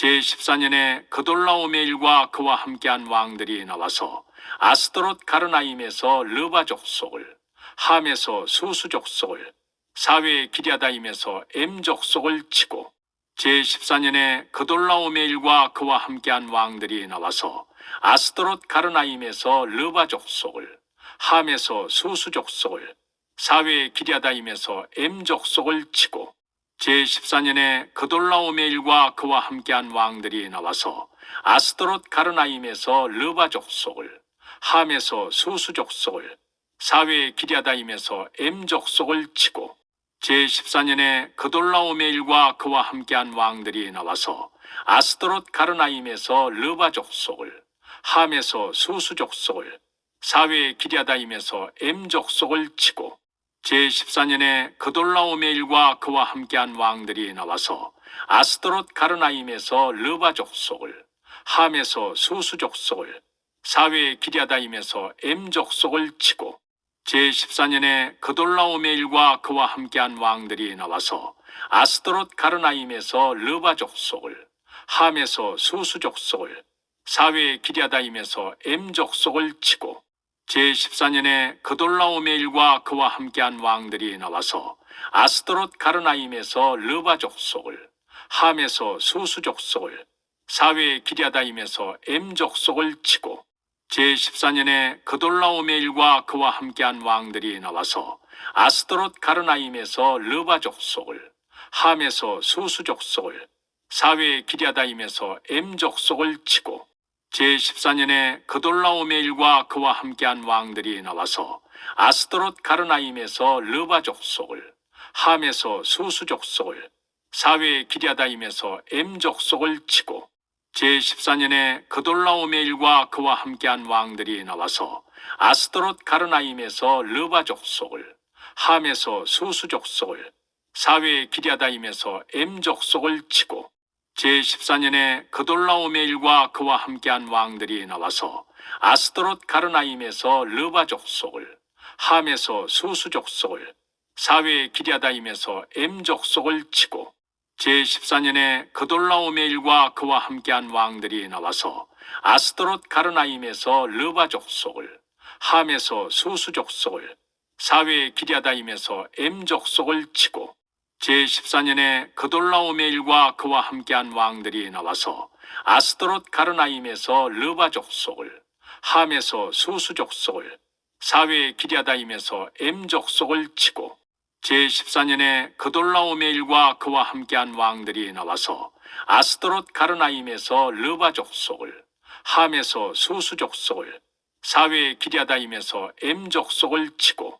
제14년에 그돌라오메일과 그와 함께한 왕들이 나와서 아스도롯 가르나임에서 르바 족 속을 함에서 수수 족 속을 사회 기랴다임에서 엠 족 속을 치고 제14년에 그돌라오메일과 그와 함께한 왕들이 나와서 아스도롯 가르나임에서 르바 족 속을 함에서 수수 족 속을 사회 기랴다임에서 엠 족 속을 치고 제14년에 그돌라오메일과 그와 함께한 왕들이 나와서 아스도롯 가르나임에서 르바 족 속을 함에서 수수 족 속을 사회 기랴다임에서 엠 족 속을 치고 제14년에 그돌라오메일과 그와 함께한 왕들이 나와서 아스도롯 가르나임에서 르바 족 속을 함에서 수수 족 속을 사회 기랴다임에서 엠 족 속을 치고 제14년에 그돌라오메 일과 그와 함께한 왕들이 나와서 아스도롯 가르나임에서 르바 족 속을 함에서 수수 족 속을 사회 기랴다임에서 엠 족 속을 치고 제14년에 그돌라오메 일과 그와 함께한 왕들이 나와서 아스도롯 가르나임에서 르바 족 속을 함에서 수수 족 속을 사회 기랴다임에서 엠 족 속을 치고 제14년에 그돌라오메일과 그와 함께한 왕들이 나와서 아스도롯 가르나임에서 르바 족속을 함에서 수수 족속을 사회 기랴다임에서 엠 족속을 치고 제14년에 그돌라오메일과 그와 함께한 왕들이 나와서 아스도롯 가르나임에서 르바 족속을 함에서 수수 족속을 사회 기랴다임에서 엠 족속을 치고 제14년에 그돌라오메일과 그와 함께한 왕들이 나와서 아스도롯 가르나임에서 르바 족 속을 함에서 수수 족 속을 사회 기랴다임에서 엠 족 속을 치고 제14년에 그돌라오메일과 그와 함께한 왕들이 나와서 아스도롯 가르나임에서 르바 족 속을 함에서 수수 족 속을 사회 기랴다임에서 엠 족 속을 치고 제14년에 그돌라오메일과 그와 함께한 왕들이 나와서 아스도롯 가르나임에서 르바 족속을 함에서 수수 족속을 사회 기랴다임에서 엠 족속을 치고 제14년에 그돌라오메일과 그와 함께한 왕들이 나와서 아스도롯 가르나임에서 르바 족속을 함에서 수수 족속을 사회 기랴다임에서 엠 족속을 치고 제14년에 그돌라오메일과 그와 함께한 왕들이 나와서 아스도롯 가르나임에서 르바 족 속을 함에서 수수 족 속을 사회 기랴다임에서 엠 족 속을 치고 제14년에 그돌라오메일과 그와 함께한 왕들이 나와서 아스도롯 가르나임에서 르바 족 속을 함에서 수수 족 속을 사회 기랴다임에서 엠 족 속을 치고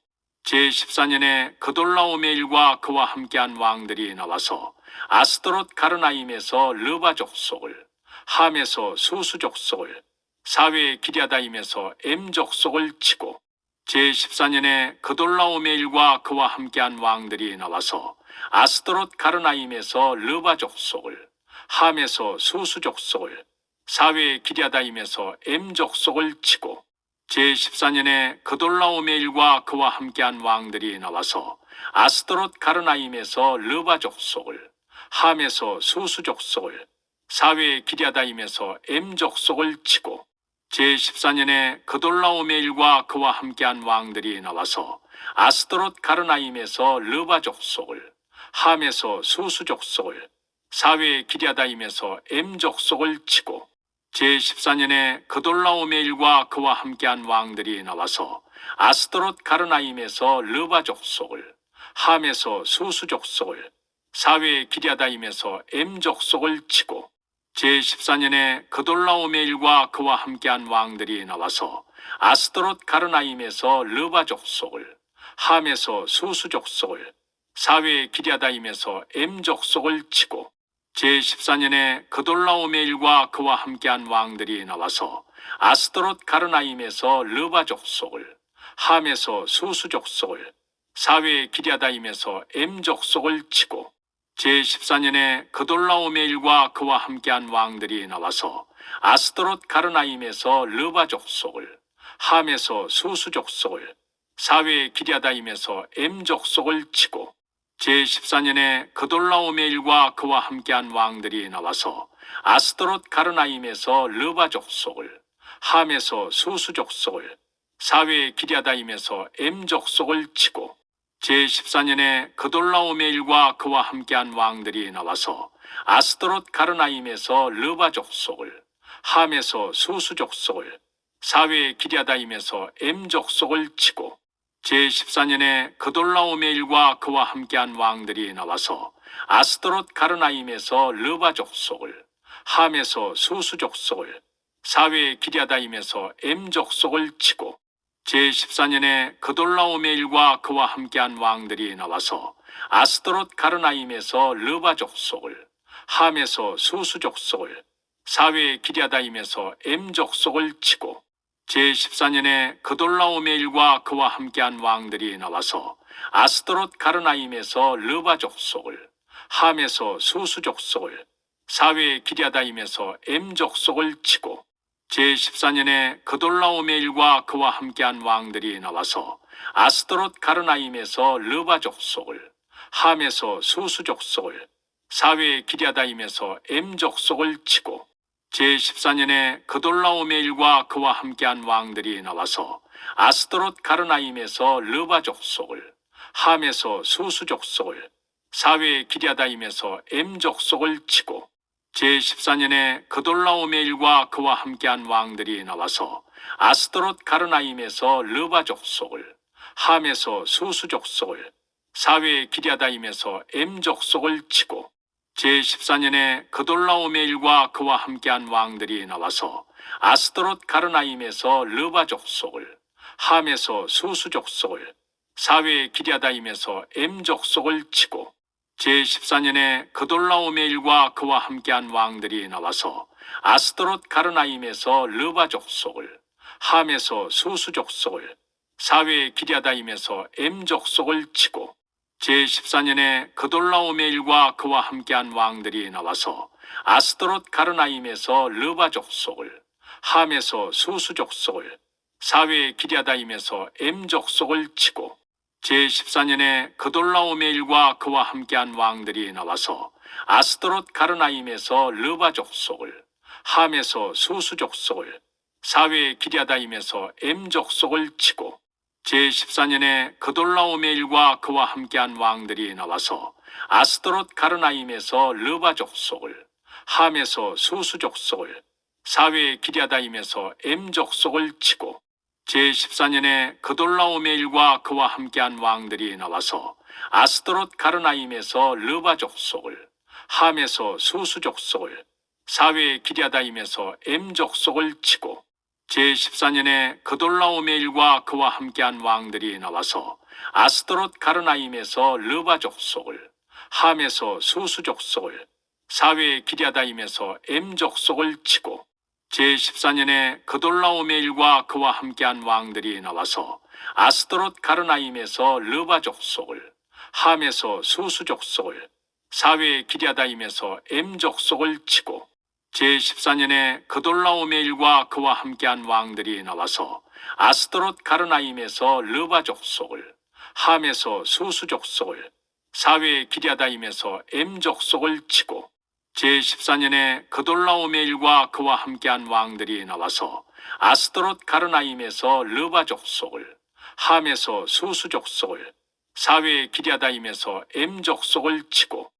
제14년에 그돌라오메일과 그와 함께한 왕들이 나와서 아스도롯 가르나임에서 르바 족 속을 함에서 수수 족 속을 사회 기랴다임에서 엠 족 속을 치고 제14년에 그돌라오메일과 그와 함께한 왕들이 나와서 아스도롯 가르나임에서 르바 족 속을 함에서 수수 족 속을 사회 기랴다임에서 엠 족 속을 치고 제14년에 그돌라오메일과 그와 함께한 왕들이 나와서 아스도롯 가르나임에서 르바 족 속을 함에서 수수 족 속을 사회 기랴다임에서 엠 족 속을 치고 제14년에 그돌라오메일과 그와 함께한 왕들이 나와서 아스도롯 가르나임에서 르바 족 속을 함에서 수수 족 속을 사회 기랴다임에서 엠 족 속을 치고 제14년에 그돌라오메 일과 그와 함께한 왕들이 나와서 아스도롯 가르나임에서 르바 족 속을 함에서 수수 족 속을 사회 기랴다임에서 엠 족 속을 치고 제14년에 그돌라오메 일과 그와 함께한 왕들이 나와서 아스도롯 가르나임에서 르바 족 속을 함에서 수수 족 속을 사회 기랴다임에서 엠 족 속을 치고 제14년에 그돌라오메일과 그와 함께한 왕들이 나와서 아스도롯 가르나임에서 르바 족 속을 함에서 수수 족 속을 사회 기랴다임에서 엠 족 속을 치고 제14년에 그돌라오메일과 그와 함께한 왕들이 나와서 아스도롯 가르나임에서 르바 족 속을 함에서 수수 족 속을 사회 기랴다임에서 엠 족 속을 치고 제14년에 그돌라오메 일과 그와 함께한 왕들이 나와서 아스도롯 가르나임에서 르바 족속을 함에서 수수 족속을 사외 기리아다임에서 엠 족속을 치고 제14년에 그돌라오메 일과 그와 함께한 왕들이 나와서 아스도롯 가르나임에서 르바 족속을 함에서 수수 족속을 사외 기리아다임에서 엠 족속을 치고 제14년에 그돌라오메 일과 그와 함께한 왕들이 나와서 아스도롯 가르나임에서 르바 족 속을 함에서 수수 족 속을 사외 기리아다임에서 엠 족 속을 치고 제14년에 그돌라오메 일과 그와 함께한 왕들이 나와서 아스도롯 가르나임에서 르바 족 속을 함에서 수수 족 속을 사외 기리아다임에서 엠 족 속을 치고 제14년에 그돌라오메일과 그와 함께한 왕들이 나와서 아스도롯 가르나임에서 르바 족속을 함에서 수수 족속을 사외 기리아다임에서 엠 족속을 치고 제14년에 그돌라오메일과 그와 함께한 왕들이 나와서 아스도롯 가르나임에서 르바 족속을 함에서 수수 족속을 사외 기리아다임에서 엠 족속을 치고 제14년에 그돌라오메일과 그와 함께한 왕들이 나와서 아스도롯 가르나임에서 르바 족 속을 함에서 수수 족 속을 사외 기리아다임에서 엠 족 속을 치고 제14년에 그돌라오메일과 그와 함께한 왕들이 나와서 아스도롯 가르나임에서 르바 족 속을 함에서 수수 족 속을 사외 기리아다임에서 엠 족 속을 치고 제14년에 그돌라오메일과 그와 함께한 왕들이 나와서 아스도롯 가르나임에서 르바 족속을 함에서 수수 족속을 사외 기리아다임에서 엠 족속을 치고 제14년에 그돌라오메일과 그와 함께한 왕들이 나와서 아스도롯 가르나임에서 르바 족속을 함에서 수수 족속을 사외 기리아다임에서 엠 족속을 치고 제14년에 그돌라오메일과 그와 함께한 왕들이 나와서 아스도롯 가르나임에서 르바 족 속을 함에서 수수 족 속을 사외 기리아다임에서 엠 족 속을 치고 제14년에 그돌라오메일과 그와 함께한 왕들이 나와서 아스도롯 가르나임에서 르바 족 속을 함에서 수수 족 속을 사외 기리아다임에서 엠 족 속을 치고 제14년에 그돌라오메일과 그와 함께한 왕들이 나와서 아스도롯 가르나임에서 르바 족 속을 함에서 수수 족 속을 사외 기리아다임에서 엠 족 속을 치고 제14년에 그돌라오메일과 그와 함께한 왕들이 나와서 아스도롯 가르나임에서 르바 족 속을 함에서 수수 족 속을 사외 기리아다임에서 엠 족 속을 치고 제14년에 그돌라오메일과 그와 함께한 왕들이 나와서 아스도롯 가르나임에서 르바 족 속을 함에서 수수 족 속을 사외 기리아다임에서 엠 족 속을 치고 제14년에 그돌라오메일과 그와 함께한 왕들이 나와서 아스도롯 가르나임에서 르바 족 속을 함에서 수수 족 속을 사외 기리아다임에서 엠 족 속을 치고 제14년에 그돌라오메일과 그와 함께한 왕들이 나와서 아스도롯 가르나임에서 르바 족 속을 함에서 수수 족 속을 사외 기리아다임에서 엠 족 속을 치고 제14년에 그돌라오메일과 그와 함께한 왕들이 나와서 아스도롯 가르나임에서 르바 족 속을 함에서 수수 족 속을 사외 기리아다임에서 엠 족 속을 치고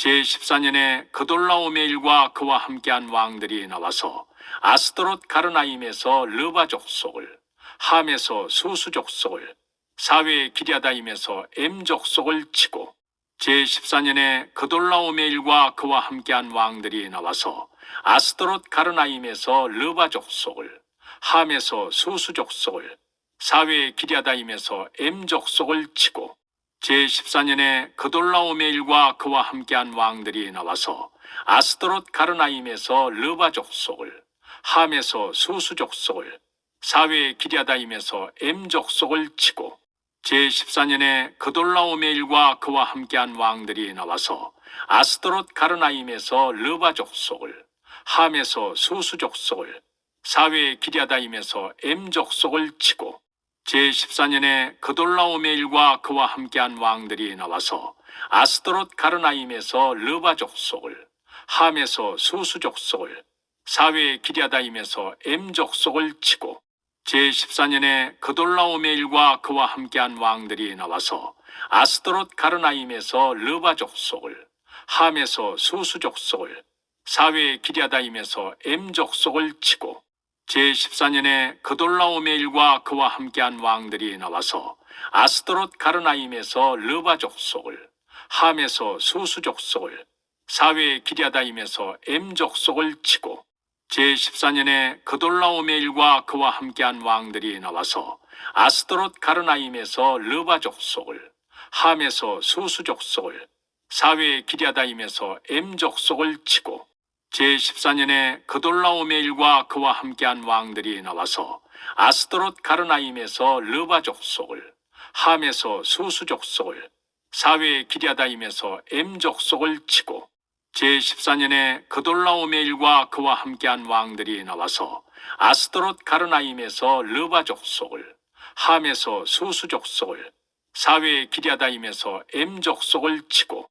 제14년에 그돌라오메일과 그와 함께한 왕들이 나와서 아스도롯 가르나임에서 르바 족속을 함에서 수수 족속을 사외 기리아다임에서 엠 족속을 치고 제14년에 그돌라오메일과 그와 함께한 왕들이 나와서 아스도롯 가르나임에서 르바 족속을 함에서 수수 족속을 사외 기리아다임에서 엠 족속을 치고 제14년에 그돌라오메일과 그와 함께한 왕들이 나와서 아스도롯 가르나임에서 르바 족 속을 함에서 수수 족 속을 사외 기리아다임에서 엠 족 속을 치고 제14년에 그돌라오메일과 그와 함께한 왕들이 나와서 아스도롯 가르나임에서 르바 족 속을 함에서 수수 족 속을 사외 기리아다임에서 엠 족 속을 치고 제14년에 그돌라오메일과 그와 함께한 왕들이 나와서 아스드롯 가르나임에서 르바 족 속을 함에서 수수 족 속을 사외 기랴다임에서 엠 족 속을 치고 제14년에 그돌라오메일과 그와 함께한 왕들이 나와서 아스드롯 가르나임에서 르바 족 속을 함에서 수수 족 속을 사외 기랴다임에서 엠 족 속을 치고 제14년에 그돌라오메일과 그와 함께한 왕들이 나와서 아스드롯 가르나임에서 르바 족속을 함에서 수수 족속을 사외 기랴다임에서 엠 족속을 치고 제14년에 그돌라오메일과 그와 함께한 왕들이 나와서 아스드롯 가르나임에서 르바 족속을 함에서 수수 족속을 사외 기랴다임에서 엠 족속을 치고 제14년에 그돌라오메일과 그와 함께한 왕들이 나와서 아스드롯 가르나임에서 르바 족 속을 함에서 수수 족 속을 사외 기랴다임에서 엠 족 속을 치고 제14년에 그돌라오메일과 그와 함께한 왕들이 나와서 아스드롯 가르나임에서 르바 족 속을 함에서 수수 족 속을 사외 기랴다임에서 엠 족 속을 치고